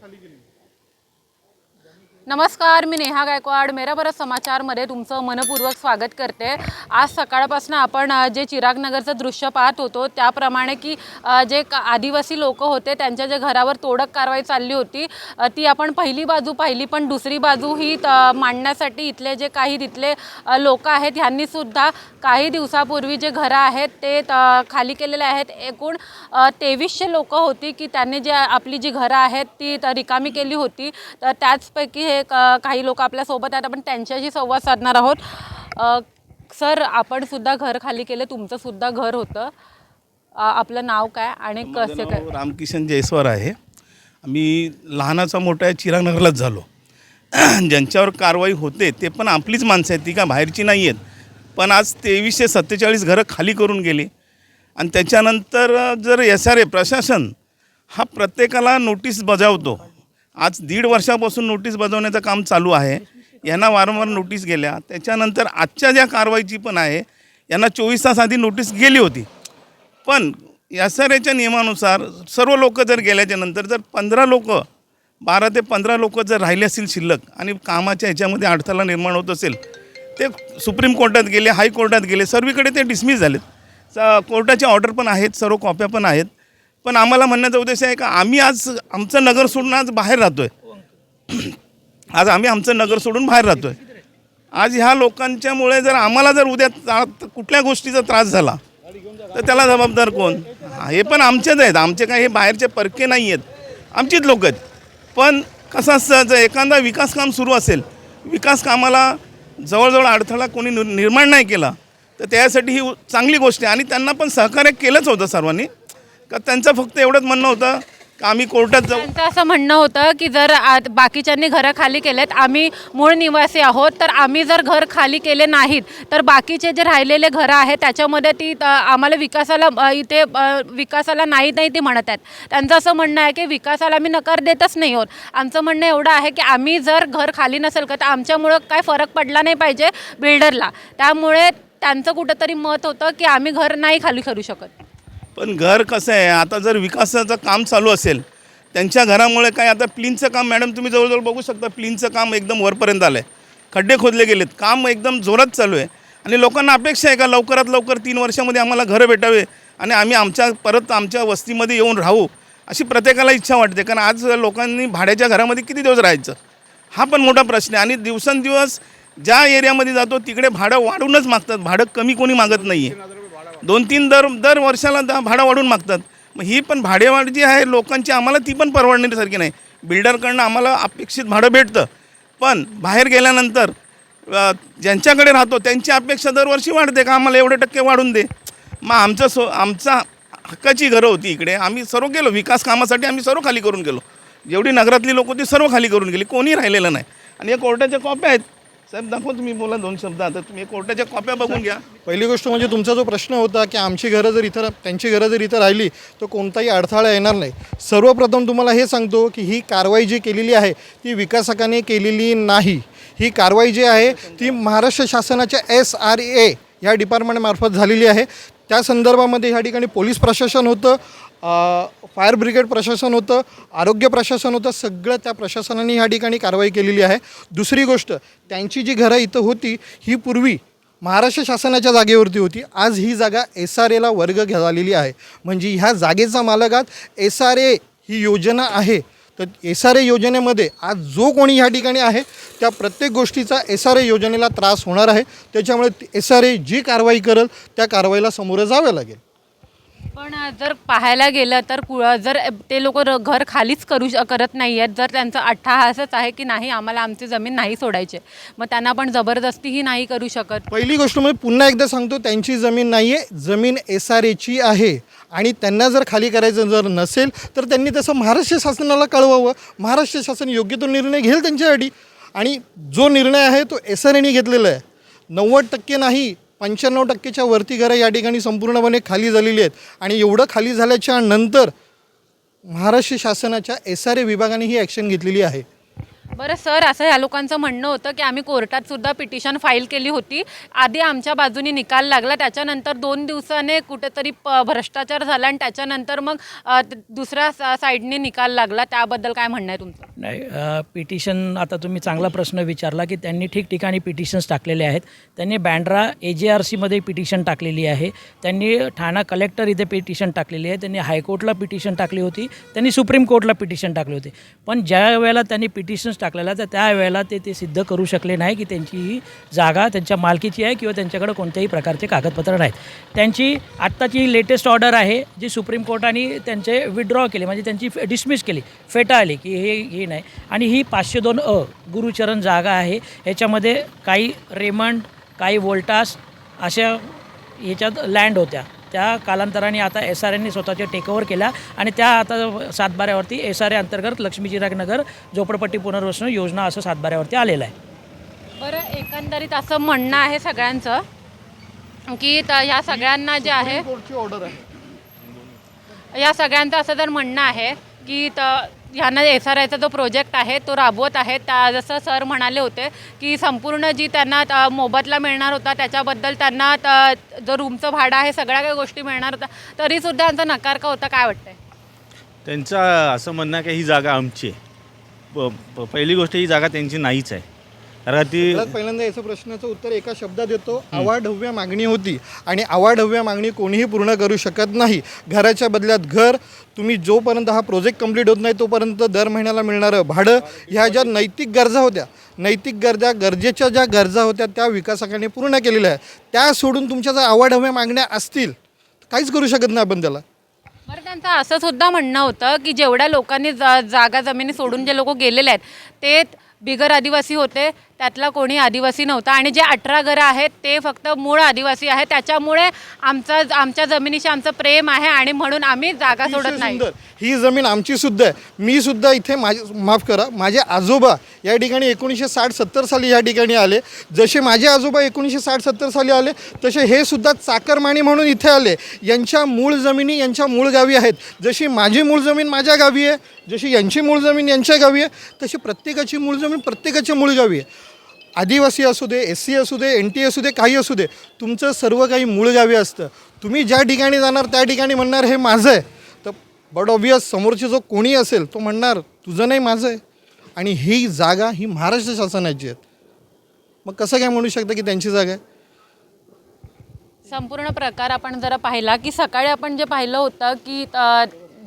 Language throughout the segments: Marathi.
maligno. नमस्कार मी नेहा गायकवाड. मेरा बरं समाचारमध्ये तुमचं मनपूर्वक स्वागत करते. आज सकाळपासून आपण जे चिरागनगरचं दृश्य पाहत होतो त्याप्रमाणे की जे आदिवासी लोक होते त्यांच्या जे घरावर तोडक कारवाई चालली होती ती आपण पहिली बाजू पाहिली पण दुसरी बाजू ही त- मांडण्यासाठी इथले जे काही तिथले लोक आहेत ह्यांनीसुद्धा काही दिवसापूर्वी जे घरं आहेत ते त- खाली केलेले आहेत. एकूण तेवीसशे लोकं होती की त्यांनी जे आपली जी घरं आहेत ती रिकामी केली होती. तर त्याचपैकी हे काही लोक आपल्यासोबत आहेत आपण त्यांच्याशी संवाद साधणार आहोत. सर आपण सुद्धा घर खाली केलं तुमचं सुद्धा घर होतं. आपलं नाव काय आणि कसे काय? रामकिशन जयस्वार आहे. मी लहानाचा मोठ्या चिरागनगरलाच झालो. ज्यांच्यावर कारवाई होते ते पण आपलीच माणसं आहेत ती का बाहेरची नाही आहेत. पण आज तेवीसशे सत्तेचाळीस घरं खाली करून गेली. आणि त्याच्यानंतर जर एस आर ए प्रशासन हा प्रत्येकाला नोटीस बजावतो आज दीड वर्षापासून नोटीस बजावण्याचं काम चालू आहे. यांना वारंवार नोटीस गेल्या. त्याच्यानंतर आजच्या ज्या कारवाईची पण आहे यांना चोवीस तास आधी नोटीस गेली होती. पण एस आर एच्या नियमानुसार सर्व लोक जर गेल्याच्यानंतर जर पंधरा लोक बारा ते पंधरा लोक जर राहिले असतील शिल्लक आणि कामाच्या ह्याच्यामध्ये अडथळा निर्माण होत असेल ते सुप्रीम कोर्टात गेले हायकोर्टात गेले सर्वीकडे ते डिसमिस झालेत. स- कोर्टाच्या ऑर्डर पण आहेत सर्व कॉप्या पण आहेत. पण आम्हाला म्हणण्याचा उद्देश आहे का आम्ही आज आमचं नगर सोडून आज बाहेर राहतो आहे आज आम्ही आमचं नगर सोडून बाहेर राहतो आहे आज ह्या लोकांच्यामुळे जर आम्हाला जर उद्या कुठल्या गोष्टीचा त्रास झाला तर त्याला जबाबदार कोण? हे पण आमचेच आहेत. आमचे काय हे बाहेरचे परके नाही आहेत. आमचीच लोक आहेत. पण कसं असतं जर एखादा विकास काम सुरू असेल विकास कामाला जवळजवळ अडथळा कोणी निर्माण नाही केला तर त्यासाठी ही चांगली गोष्ट आहे. आणि त्यांना पण सहकार्य केलंच होतं सर्वांनी. का त्यांचं फक्त एवढंच म्हणणं होतं का आम्ही कोर्टात जाऊ? त्यांचं असं म्हणणं होतं की जर आत- बाकीच्यांनी घरं खाली केलेत आम्ही मूळ निवासी आहोत तर आम्ही जर घर खाली केले नाहीत तर बाकीचे जे राहिलेले घरं आहेत त्याच्यामध्ये ती त- आम्हाला विकासाला अ, इथे अ, विकासाला नाही नाही ते म्हणत आहेत. त्यांचं असं म्हणणं आहे की विकासाला आम्ही नकार देतच नाही आहोत. आमचं म्हणणं एवढं आहे की आम्ही जर घर खाली नसेल का तर आमच्यामुळं काय फरक पडला नाही पाहिजे बिल्डरला. त्यामुळे त्यांचं कुठंतरी मत होतं की आम्ही घर नाही खाली करू शकत. पण घर कसं आहे? आता जर विकासाचं काम चालू असेल त्यांच्या घरामुळे काय आता प्लिनचं काम मॅडम तुम्ही जवळजवळ बघू शकता प्लीनचं काम एकदम वरपर्यंत आलं आहे खड्डे खोदले गेलेत काम एकदम जोरात चालू आहे. आणि लोकांना अपेक्षा आहे का लवकरात लवकर तीन वर्षामध्ये आम्हाला घरं भेटावे आणि आम्ही आमच्या परत आमच्या वस्तीमध्ये येऊन राहू? अशी प्रत्येकाला इच्छा वाटते कारण आज लोकांनी भाड्याच्या घरामध्ये किती दिवस राहायचं? हा पण मोठा प्रश्न आहे. आणि दिवसेंदिवस ज्या एरियामध्ये जातो तिकडे भाडं वाढूनच मागतात. भाडं कमी कोणी मागत नाही आहे दोन तीन दर दर वर्षाला दा भाडं वाढून मागतात. मग ही पण भाडेवाढ जी आहे लोकांची आम्हाला ती पण परवडण्यासारखी नाही. बिल्डरकडनं आम्हाला अपेक्षित भाडं भेटतं. पण बाहेर गेल्यानंतर ज्यांच्याकडे राहतो त्यांची अपेक्षा दरवर्षी वाढते का आम्हाला एवढे टक्के वाढून दे? मग आमचं सो आमचा हक्काची घरं होती इकडे. आम्ही सर्व गेलो. विकास कामासाठी आम्ही सर्व खाली करून गेलो. जेवढी नगरातली लोक होती सर्व खाली करून गेली. कोणी राहिलेलं नाही. आणि या कोर्टाच्या कॉप्या आहेत. साहेब दाखवा तुम्ही बोला दोन शब्द आता. तुम्ही कोर्टाच्या कॉप्या बघून घ्या. पहिली गोष्ट म्हणजे तुमचा जो प्रश्न होता की आमची घरं जर इथं त्यांची घरं जर इथं राहिली तर कोणताही अडथळा येणार नाही. सर्वप्रथम तुम्हाला हे सांगतो की ही कारवाई जी केलेली आहे ती विकासकाने केलेली नाही. ही कारवाई जी आहे ती महाराष्ट्र शासनाच्या एस आर ए ह्या डिपार्टमेंटमार्फत झालेली आहे. त्या संदर्भामध्ये ह्या ठिकाणी पोलीस प्रशासन होतं. फायर ब्रिगेड प्रशासन होतं आरोग्य प्रशासन होतं सगळं त्या प्रशासनाने ह्या ठिकाणी कारवाई केलेली आहे. दुसरी गोष्ट त्यांची जी घरं इथं होती ही पूर्वी महाराष्ट्र शासनाच्या जागेवरती होती. आज ही जागा एस आर एला वर्ग झालेली आहे. म्हणजे ह्या जागेचा मालकात एस आर ए ही योजना आहे. तर एस आर ए योजनेमध्ये आज जो कोणी ह्या ठिकाणी आहे त्या प्रत्येक गोष्टीचा एस आर ए योजनेला त्रास होणार आहे. त्याच्यामुळे एस आर ए जी कारवाई करेल त्या कारवाईला सामोरं जावं लागेल. पण जर पाहायला गेलं तर कु जर ते लोक घर खालीच करू श करत नाही आहेत जर त्यांचं अट्टाहासच आहे की नाही आम्हाला आमची जमीन नाही सोडायची मग त्यांना पण जबरदस्तीही नाही करू शकत. पहिली गोष्ट म्हणजे पुन्हा एकदा सांगतो त्यांची जमीन नाही आहे जमीन एस आर एची आहे. आणि त्यांना जर खाली करायचं जर नसेल तर त्यांनी तसं महाराष्ट्र शासनाला कळवावं. महाराष्ट्र शासन योग्य तो निर्णय घेईल त्यांच्यासाठी. आणि जो निर्णय आहे तो एस आर एने घेतलेला आहे. नव्वद टक्के नाही पंच्याण्णव टक्केच्या वरती घरं या ठिकाणी संपूर्णपणे खाली झालेली आहेत. आणि एवढं खाली झाल्याच्यानंतर महाराष्ट्र शासनाच्या एस आर ए विभागाने ही ॲक्शन घेतलेली आहे. बरं सर असं ह्या लोकांचं म्हणणं होतं की आम्ही कोर्टात सुद्धा पिटिशन फाईल केली होती. आधी आमच्या बाजूनी निकाल लागला. त्याच्यानंतर दोन दिवसाने कुठेतरी प भ्रष्टाचार झाला आणि त्याच्यानंतर मग दुसऱ्या सा- साईडने निकाल लागला. त्याबद्दल काय म्हणणं आहे तुमचं? नाही पिटिशन आता तुम्ही चांगला प्रश्न विचारला की त्यांनी ठिकठिकाणी पिटिशन्स टाकलेले आहेत. त्यांनी बँड्रा ए जे आर सीमध्ये पिटिशन टाकलेली आहे. त्यांनी ठाणा कलेक्टर इथे पिटिशन टाकलेली आहे. त्यांनी हायकोर्टला पिटिशन टाकली होती. त्यांनी सुप्रीम कोर्टला पिटिशन टाकली होती. पण ज्या वेळेला त्यांनी पिटिशन्स टाकलेल्या तर त्यावेळेला ते ते सिद्ध करू शकले नाही की त्यांची ही जागा त्यांच्या मालकीची आहे किंवा त्यांच्याकडे कोणत्याही प्रकारचे कागदपत्र नाहीत. त्यांची आत्ताची लेटेस्ट ऑर्डर आहे जी सुप्रीम कोर्टाने त्यांचे विड्रॉ केले म्हणजे त्यांची डिसमिस केली. फेटाळली की हे हे नाही. आणि ही पाचशे दोन अ गुरुचरण जागा आहे. याच्यामध्ये काही रेमंड काही वोल्टास अशा याच्यात लँड होत्या. त्या कालांतराने आता एस आर एनने स्वतःच्या टेकओव्हर केल्या आणि त्या आता सातबाऱ्यावरती एस आर ए अंतर्गत लक्ष्मी चिरागनगर झोपडपट्टी पुनर्वसन योजना असं सातबाऱ्यावरती आलेलं आहे. बरं एकंदरीत असं म्हणणं आहे सगळ्यांचं की त- ह्या सगळ्यांना जे आहे कोर्टची ऑर्डर आहे. या सगळ्यांचं असं तर म्हणणं आहे की त ह्यांना एस आर आयचा जो प्रोजेक्ट आहे तो राबवत आहे. त्या जसं सर म्हणाले होते की संपूर्ण जी त्यांना त- मोबदला मिळणार होता त्याच्याबद्दल त्यांना जो रूमचं भाडं आहे सगळ्या काही गोष्टी मिळणार होत्या. तरीसुद्धा त्यांचा नकार का होता काय वाटतंय? त्यांचं असं म्हणणं की ही जागा आमची आहे. पहिली गोष्ट ही जागा त्यांची नाहीच आहे. कारण ती सगळ्यात पहिल्यांदा याचं प्रश्नाचं उत्तर एका शब्दात देतो आवाढव्य मागणी होती. आणि आवाढव्य मागणी कोणीही पूर्ण करू शकत नाही. घराच्या बदल्यात घर तुम्ही जोपर्यंत हा प्रोजेक्ट कंप्लीट होत नाही तोपर्यंत दर महिन्याला मिळणारं भाडं ह्या ज्या नैतिक गरजा होत्या नैतिक गरजा गरजेच्या ज्या गरजा होत्या त्या विकासकाने पूर्ण केलेल्या आहेत. त्या सोडून तुमच्या जर आवाढव्य मागण्या असतील काहीच करू शकत नाही आपण त्याला. बरं त्यांचं असं सुद्धा म्हणणं होतं की जेवढ्या लोकांनी जा जागा जमिनी सोडून जे लोक गेलेले आहेत ते बिगर आदिवासी होते त्यातला कोणी आदिवासी नव्हता. आणि जे अठरा घरं आहेत ते फक्त मूळ आदिवासी आहे त्याच्यामुळे आमचं आमच्या जमिनीशी आमचं प्रेम आहे आणि म्हणून आम्ही जागा सोडत नाही. सुंदर. ही जमीन आमची सुद्धा आहे. मी सुद्धा इथे माझे माफ करा माझे आजोबा या ठिकाणी एकोणीसशे साठ सत्तर साली या ठिकाणी आले. जसे माझे आजोबा एकोणीसशे साठ सत्तर साली आले तसे हे सुद्धा चाकरमानी म्हणून इथे आले. यांच्या मूळ जमिनी यांच्या मूळ गावी आहेत. जशी माझी मूळ जमीन माझ्या गावी आहे जशी यांची मूळ जमीन यांच्या गावी आहे तशी प्रत्येकाची मूळ जमीन प्रत्येकाच्या मूळ गावी आहे. आदिवासी असू दे एस सी असू दे एन टी असू दे काही असू दे तुमचं सर्व काही मूळ गावी असतं. तुम्ही ज्या ठिकाणी जाणार त्या ठिकाणी म्हणणार हे माझं आहे. तर बट ऑबियस समोरचे जो कोणी असेल तो म्हणणार तुझं नाही माझं आहे. आणि ही जागा ही महाराष्ट्र शासनाची आहेत मग कसं काय म्हणू शकतं की त्यांची जागा आहे? संपूर्ण प्रकार आपण जरा पाहिला की सकाळी आपण जे पाहिलं होतं की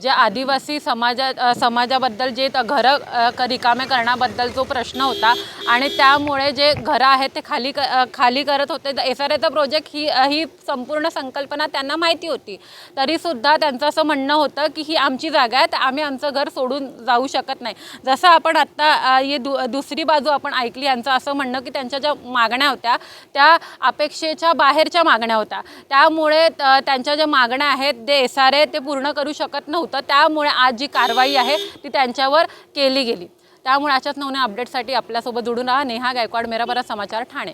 जे आदिवासी समाजा समाजाबद्दल जे घरं रिकामे करण्याबद्दल जो प्रश्न होता आणि त्यामुळे जे घरं आहेत ते खाली क खाली करत होते. एस आर एचा प्रोजेक्ट ही ही संपूर्ण संकल्पना त्यांना माहिती होती. तरीसुद्धा त्यांचं असं म्हणणं होतं की ही आमची जागा आहे तर आम्ही आमचं घर सोडून जाऊ शकत नाही. जसं आपण आत्ता ये दु दुसरी बाजू आपण ऐकली यांचं असं म्हणणं की त्यांच्या ज्या मागण्या होत्या त्या अपेक्षेच्या बाहेरच्या मागण्या होत्या. त्यामुळे त- त्यांच्या ज्या मागण्या आहेत ते एस आर ए ते पूर्ण करू शकत नव्हतं. त्यामुळे आज जी कारवाई आहे ती त्यांच्यावर केली गेली. त्यामुळे अशाच नवन्या अपडेटसाठी आपल्यासोबत जुडून राहा. नेहा गायकवाड मेरा बरा समाचार ठाणे.